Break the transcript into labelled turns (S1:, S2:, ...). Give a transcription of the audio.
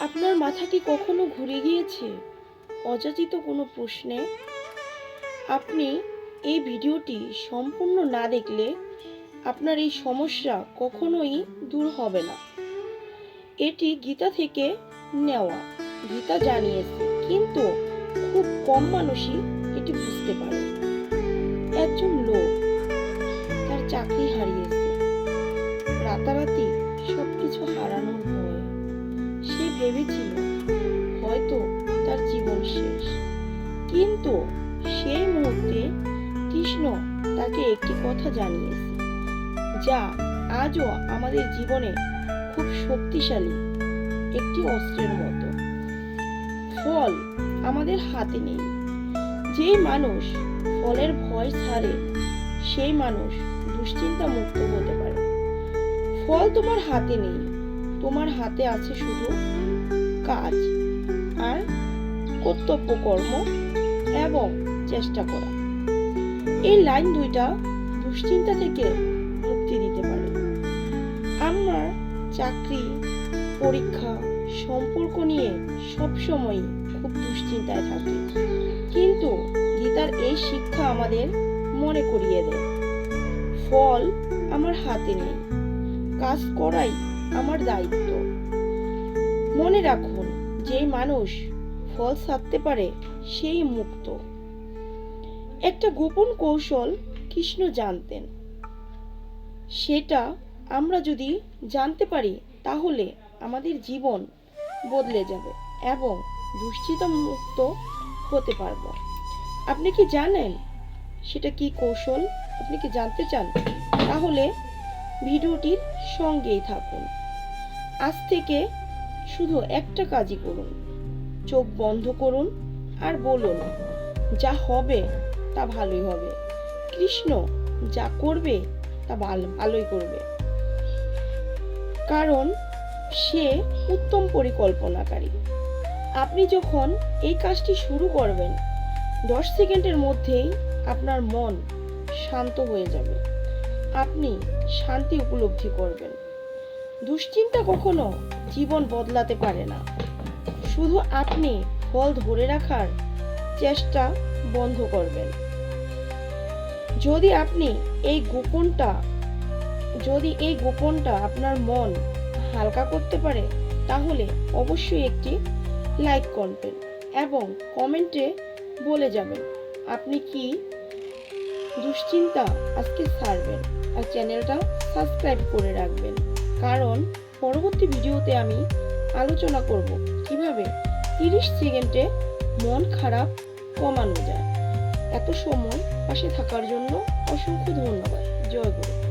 S1: আপনার মাথা কি কখনো ঘুরে গিয়েছে? অযাচিত কোনো প্রশ্নে? আপনি এই ভিডিওটি সম্পূর্ণ না দেখলে আপনার এই সমস্যা কখনোই দূর হবে না। এটি গীতা থেকে নেওয়া। গীতা জানিয়েছে, কিন্তু খুব কম মানুষই এটি বুঝতে পারে। একজন লোক তার চাকরি হারিয়েছে। রাতারাতি সবকিছু হারানোর সে ভেবেছিল হয়তো তার জীবন শেষ। কিন্তু সেই মুহূর্তে কৃষ্ণ তাকে একটি কথা জানিয়েছে, যা আজও আমাদের জীবনে খুব শক্তিশালী একটি অস্ত্রের মতো। ফল আমাদের হাতে নেই। যে মানুষ ফলের ভয় ছাড়ে, সেই মানুষ দুশ্চিন্তা মুক্ত হতে পারে। ফল তোমার হাতে নেই, তোমার হাতে আছে শুধু কাজ আর কর্তব্য কর্ম এবং চেষ্টা করা। এই লাইন দুইটা দুশ্চিন্তা থেকে মুক্তি দিতে পারে। আমার চাকরি, পরীক্ষা, সম্পর্ক নিয়ে সবসময় খুব দুশ্চিন্তায় থাকি। কিন্তু গীতার এই শিক্ষা আমাদের মনে করিয়ে দেয়। ফল আমার হাতে নেই, কাজ করাই আমার দায়িত্ব। মনে রাখুন যে মানুষ ফল ছাড়তে পারে, সেই মুক্ত। একটা গোপন কৌশল কৃষ্ণ জানতেন। সেটা আমরা যদি জানতে পারি, তাহলে আমাদের জীবন বদলে যাবে এবং দুশ্চিন্তা মুক্ত হতে পারব। আপনি কি জানেন সেটা কি কৌশল? আপনি কি জানতে চান? তাহলে ভিডিওটির সঙ্গেই থাকুন। আজ থেকে শুধু একটা কাজই করুন। চোখ বন্ধ করুন আর বলুন, যা হবে, তা ভালোই হবে। কৃষ্ণ যা করবে, তা ভালো ভালোই করবে। কারণ সে উত্তম পরিকল্পনাকারী। আপনি যখন এই কাজটি শুরু করবেন, দশ সেকেন্ডের মধ্যেই আপনার মন শান্ত হয়ে যাবে। আপনি শান্তি উপলব্ধি করবেন। দুশ্চিন্তা কখনো জীবন বদলাতে পারে না। শুধু আপনি ফল ধরে রাখার চেষ্টা বন্ধ করবেন। যদি আপনি এই গোপনটা, যদি এই গোপনটা আপনার মন হালকা করতে পারে, তাহলে অবশ্যই একটি লাইক করবেন এবং কমেন্টে বলে যাবেন, আপনি কি দুশ্চিন্তা আজকে ছাড়বেন আর চ্যানেলটা সাবস্ক্রাইব করে রাখবেন। কারণ পরবর্তী ভিডিওতে আমি আলোচনা করব কীভাবে তিরিশ সেকেন্ডে মন খারাপ কমানো যায়। এত সময় পাশে থাকার জন্য অসংখ্য ধন্যবাদ। জয় গুরু।